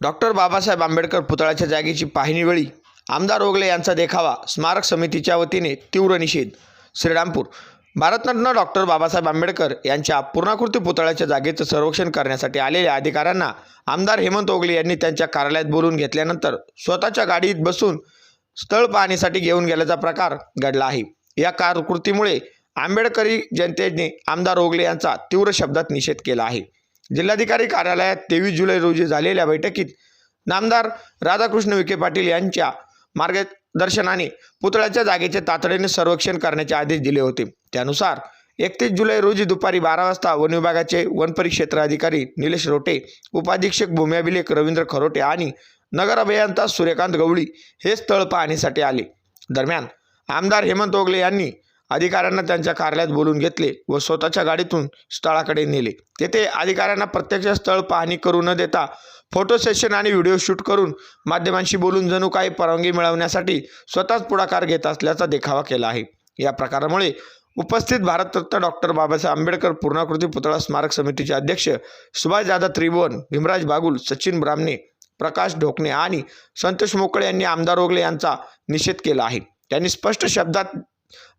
Doctor Babasaheb Ambedkar पुतळ्याच्या जागेची पाहणीवेळी आमदार ओगले यांचा देखावा स्मारक समितीच्या वतीने तीव्र निषेध. श्रीरामपूर. भारतरत्न डॉक्टर बाबासाहेब आंबेडकर यांच्या पूर्णाकृती पुतळ्याच्या जागेचं सर्वेक्षण करण्यासाठी आलेल्या अधिकाऱ्यांना आमदार हेमंत ओगले यांनी त्यांच्या कार्यालयात बोलून घेतल्यानंतर स्वतःच्या गाडीत बसून स्थळ पाहणीसाठी घेऊन गेल्याचा प्रकार घडला आहे. या कारकृतीमुळे आंबेडकरी जनतेने आमदार ओगले यांचा तीव्र शब्दात निषेध केला आहे. जिल्हाधिकारी कार्यालयात तेवीस जुलै रोजी झालेल्या बैठकीत नामदार राधाकृष्ण विखे पाटील यांच्या मार्गदर्शनाने पुतळ्याच्या जागेचे तातडीने सर्वेक्षण करण्याचे आदेश दिले होते. त्यानुसार एकतीस जुलै रोजी दुपारी बारा वाजता वन विभागाचे वनपरिक्षेत्र अधिकारी निलेश रोटे उपाधीक्षक भूमी अभिलेख रवींद्र खरोटे आणि नगर अभियंता सूर्यकांत गवळी हे स्थळ पाहण्यासाठी आले. दरम्यान आमदार हेमंत ओगले यांनी अधिकाऱ्यांना त्यांच्या कार्यालयात बोलून घेतले व स्वतःच्या गाडीतून स्थळाकडे नेले. तेथे अधिकाऱ्यांना प्रत्यक्ष स्थळ पाहणी करू न देता फोटो सेशन आणि व्हिडिओ शूट करून माध्यमांशी बोलून जणू काही परवानगी मिळवण्यासाठी स्वतःच पुढाकार घेत असल्याचा देखावा केला आहे. या प्रकारामुळे उपस्थित भारतरत्न डॉक्टर बाबासाहेब आंबेडकर पूर्णाकृती पुतळा स्मारक समितीचे अध्यक्ष सुभाष दादा त्रिभुवन भीमराज बागुल सचिन ब्राह्मणे प्रकाश ढोकणे आणि संतोष मोकळे यांनी आमदार ओगले यांचा निषेध केला आहे. त्यांनी स्पष्ट शब्दात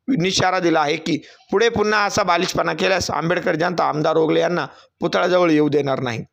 निशारा दिला आहे की पुढे पुन्हा असा बालिशपणा केल्यास आंबेडकर जनता आमदार ओगले यांना पुतळ्याजवळ येऊ देणार नाही.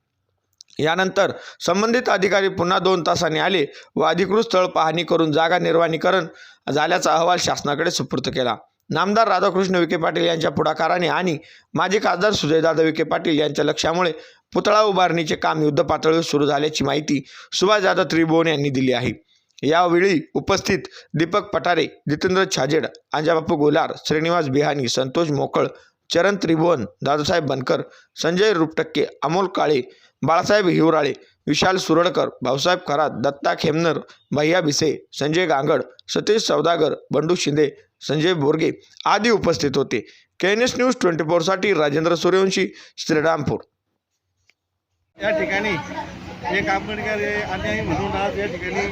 यानंतर संबंधित अधिकारी पुन्हा दोन तासांनी आले व अधिकृत स्थळ पाहणी करून जागा निर्वाणीकरण झाल्याचा अहवाल शासनाकडे सुपूर्द केला. नामदार राधाकृष्ण विखे पाटील यांच्या पुढाकाराने आणि माजी खासदार सुजयदादा विखे पाटील यांच्या लक्षामुळे पुतळा उभारणीचे काम युद्धपातळीवर सुरू झाल्याची माहिती सुभाष सुभाषदादा त्रिभुवन यांनी दिली आहे. यावेळी उपस्थित दीपक पठारे जितेंद्र छाजेड आंजाबापू गोलार श्रीनिवास बिहानी संतोष मोकळ चरण त्रिभुवन दादासाहेब बनकर संजय रुपटक्के अमोल काळे बाळासाहेब हिवराळे विशाल सुरडकर भाऊसाहेब खरात दत्ता खेमनर भैया भिसे संजय गांगड सतीश सौदागर बंडू शिंदे संजय बोरगे आदी उपस्थित होते. K N S news twenty फोरसाठी Rajendra Suryavanshi Shrirampur. या ठिकाणी एक आंबेडकर हे अन्यायी म्हणून आज या ठिकाणी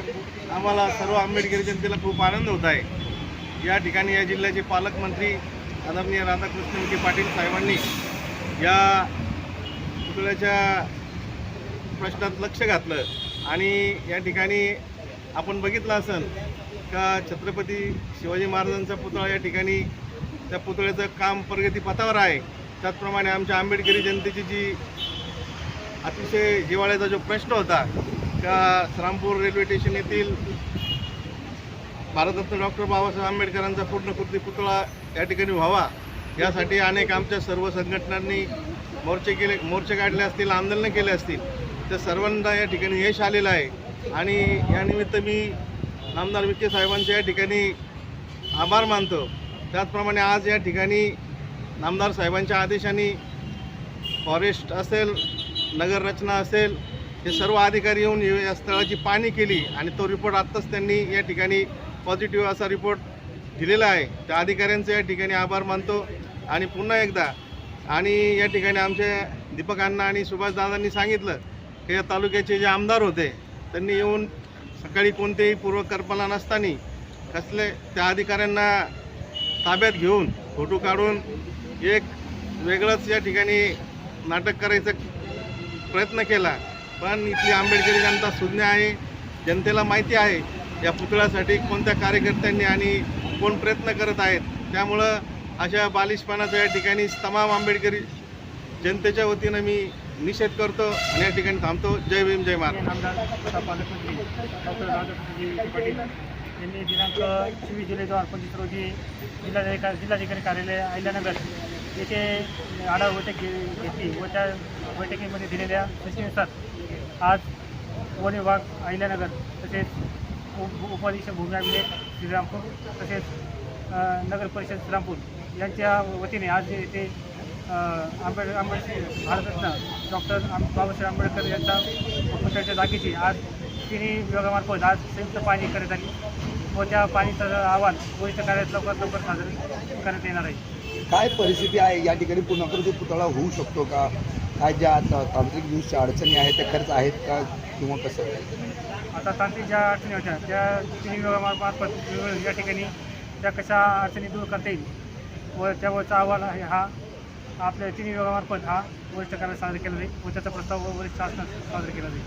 आम्हाला सर्व आंबेडकरी जनतेला खूप आनंद होत आहे. या ठिकाणी या जिल्ह्याचे पालकमंत्री आदरणीय राधाकृष्ण विखे पाटील साहेबांनी या पुतळ्याच्या प्रश्नात लक्ष घातलं आणि या ठिकाणी आपण बघितलं असेल का छत्रपती शिवाजी महाराजांचा पुतळा या ठिकाणी त्या पुतळ्याचं काम प्रगतीपथावर आहे. त्याचप्रमाणे आमच्या आंबेडकरी जनतेची जी अतिशय जिव्हाळ्याचा जो प्रश्न होता का श्रामपूर रेल्वे स्टेशन येथील भारतरत्न डॉक्टर बाबासाहेब आंबेडकरांचा पूर्णकृती पुतळा या ठिकाणी व्हावा यासाठी अनेक आमच्या सर्व संघटनांनी मोर्चे केले मोर्चे काढले असतील आंदोलनं केले असतील त्या सर्वांना या ठिकाणी यश आलेलं आहे. आणि यानिमित्त मी नामदार विखे साहेबांच्या या ठिकाणी आभार मानतो. त्याचप्रमाणे आज या ठिकाणी नामदार साहेबांच्या आदेशाने फॉरेस्ट असेल नगररचना असेल हे सर्व अधिकारी येऊन या स्थळाची पाहणी केली आणि तो रिपोर्ट आत्ताच त्यांनी या ठिकाणी पॉझिटिव्ह असा रिपोर्ट दिलेला आहे. त्या अधिकाऱ्यांचे या ठिकाणी आभार मानतो आणि पुन्हा एकदा आणि या ठिकाणी आमच्या दीपकांना आणि सुभाषदादांनी सांगितलं की या तालुक्याचे जे आमदार होते त्यांनी येऊन सकाळी कोणतेही पूर्वकल्पना नसताना कसले त्या अधिकाऱ्यांना ताब्यात घेऊन फोटो काढून एक वेगळंच या ठिकाणी नाटक करायचं प्रयत्न केला. पण इथली आंबेडकरी जनता सुज्ञ आहे. जनतेला माहिती आहे या पुतळ्यासाठी कोणत्या कार्यकर्त्यांनी आणि कोण प्रयत्न करत आहेत. त्यामुळं अशा बालिशपणाचा या ठिकाणी तमाम आंबेडकरी जनतेच्या वतीनं मी निषेध करतो आणि या ठिकाणी थांबतो. जय भीम जय महाराज यांनी दिनांक चोवीस जुलै दोन हजार पंचवीस रोजी जिल्हाधिकारी जिल्हाधिकारी कार्यालय अहिल्यानगर येथे आढावा बैठक घेतली व त्या बैठकीमध्ये दिलेल्या सूचनेनुसार आज वन विभाग अहिल्यानगर तसेच उप उपाधीक्षक भूमी अभिलेख श्रीरामपूर तसेच नगर परिषद श्रीरामपूर यांच्या वतीने आज येथे अ, आंबेड आंबेडकर भारतरत्न डॉक्टर बाबासाहेब आंबेडकर यांच्या पुतळ्याच्या जागेची आज तिन्ही विभागामार्फत आज संयुक्त पाणी करण्यात आली व त्या पाणीचा अहवाल पोलीस कार्यालयात लवकरात लवकर सादर करण्यात येणार आहे. काय परिस्थिती आहे? या ठिकाणी पुन्हा पुतळा होऊ शकतो का? काय ज्या तांत्रिक दृष्ट्या अडचणी आहेत त्या खर्च आहेत का किंवा कसं? आता तांत्रिक ज्या अडचणी होत्या त्या तिन्ही विभागामार्फत या ठिकाणी त्या कशा अडचणी दूर करता येईल व त्यावरचा अहवाल आहे हा. आपल्या तिन्ही विभागामार्फत हा वरिष्ठ कार्यालयात सादर केला जाईल व त्याचा प्रस्ताव वरिष्ठ शासनात सादर केला जाईल.